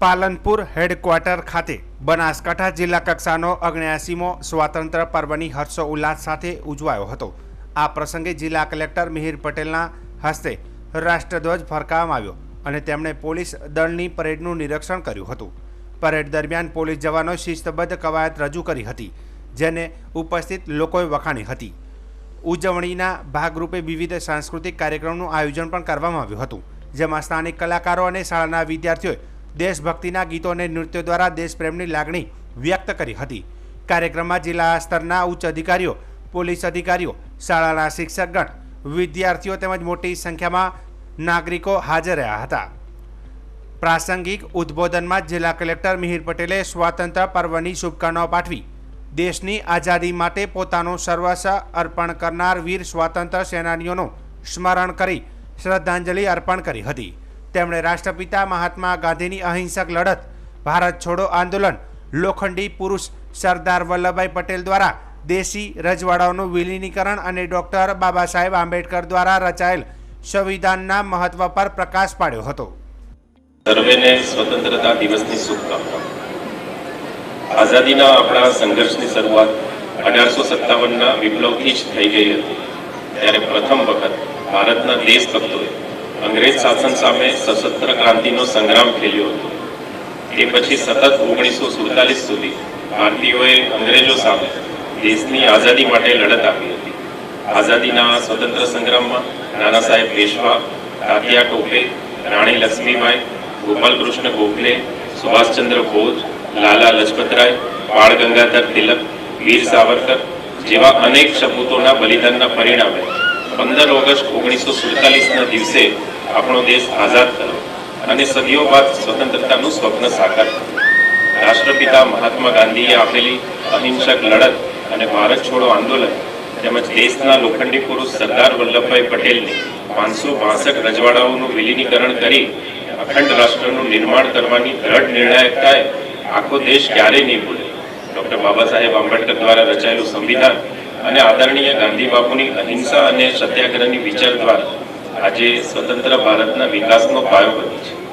Palanpur headquarter ખાતે બનાસકાંઠા જિલ્લા કક્ષાનો અગ્યાસીમો સ્વાતંત્ર્ય પર્વની હર્ષો ઉલ્લાસ સાથે ઉજવાયો હતો. આ પ્રસંગે જિલ્લા કલેક્ટર મિહિર પટેલના હસ્તે રાષ્ટ્રધ્વજ ફરકાવવામાં આવ્યો અને તેમણે પોલીસ દળની પરેડનું નિરીક્ષણ કર્યું હતું. પરેડ દરમિયાન પોલીસ જવાનો શિસ્તબદ્ધ કવાયત રજૂ કરી હતી, જેને ઉપસ્થિત લોકોએ વખાણી હતી. ઉજવણીના ભાગરૂપે વિવિધ સાંસ્કૃતિક કાર્યક્રમનું આયોજન પણ કરવામાં આવ્યું હતું, જેમાં સ્થાનિક કલાકારો અને શાળાના વિદ્યાર્થીઓએ દેશભક્તિના ગીતો અને નૃત્યો દ્વારા દેશપ્રેમની લાગણી વ્યક્ત કરી હતી. કાર્યક્રમમાં જિલ્લા સ્તરના ઉચ્ચ અધિકારીઓ, પોલીસ અધિકારીઓ, શાળાના શિક્ષકગણ, વિદ્યાર્થીઓ તેમજ મોટી સંખ્યામાં નાગરિકો હાજર રહ્યા હતા. પ્રાસંગિક ઉદ્બોધનમાં જિલ્લા કલેક્ટર મિહિર પટેલે સ્વાતંત્ર્ય પર્વની શુભકામનાઓ પાઠવી દેશની આઝાદી માટે પોતાનું સર્વસ્વ અર્પણ કરનાર વીર સ્વાતંત્ર્ય સેનાનીઓનું સ્મરણ કરી શ્રદ્ધાંજલિ અર્પણ કરી હતી. તેમણે રાષ્ટ્રપિતા મહાત્મા ગાંધીની અહિંસક લડત, ભારત છોડો આંદોલન, લોખંડી પુરુષ સરદાર વલ્લભભાઈ પટેલ દ્વારા દેશી રજવાડાઓનું વિલીનીકરણ અને ડૉક્ટર બાબા સાહેબ આંબેડકર દ્વારા રચાયેલ સંવિધાનના મહત્વ પર પ્રકાશ પાડ્યો હતો. સર્વેને સ્વતંત્રતા દિવસની શુભકામના. આઝાદીના આપણા સંઘર્ષની શરૂઆત અઢારસો સત્તાવનના વિપ્લવથી જ થઈ ગઈ હતી. ત્યારે પ્રથમ વખત ભારતના દેશભક્તોએ અંગ્રેજ શાસન સામે સશસ્ત્ર ક્રાંતિનો સંગ્રામ ખેલ્યો હતો. તે પછી સતત ઓગણીસો સુડતાલીસ સુધી ભારતીયોએ અંગ્રેજો સામે દેશની આઝાદી માટે લડત આપી હતી. આઝાદીના સ્વતંત્ર સંગ્રામમાં નાના સાહેબ પેશવા, તાત્યા ટોપે રાણી લક્ષ્મીબાઈ, ગોપાલકૃષ્ણ ગોખલે, સુભાષચંદ્ર બોઝ, લાલા લજપતરાય, બાળ ગંગાધર તિલક, વીર સાવરકર જેવા અનેક સપૂતોના બલિદાનના પરિણામે પંદર ઓગસ્ટ ઓગણીસો સુડતાલીસના દિવસે આપણો દેશ આઝાદ થયો અને સદીઓ બાદ સ્વતંત્રતાનું સ્વપ્ન સાકાર થયું. રાષ્ટ્રપિતા મહાત્મા ગાંધીએ આપેલી અહિંસક લડત અને ભારત છોડો આંદોલન તેમજ દેશના લોખંડી પુરુષ સરદાર વલ્લભભાઈ પટેલની પાંચસો બાસઠ રજવાડાઓનું વિલીનીકરણ કરી અખંડ રાષ્ટ્રનું નિર્માણ કરવાની દ્રઢ નિર્ણાયકતાએ આખો દેશ ક્યારેય નહીં ભૂલે. ડૉક્ટર બાબા સાહેબ આંબેડકર દ્વારા રચાયેલું સંવિધાન અને આદરણીય ગાંધી બાપુની અહિંસા અને સત્યાગ્રહની વિચાર દ્વારા આજે સ્વતંત્ર ભારતના વિકાસનો પાયો બની છે.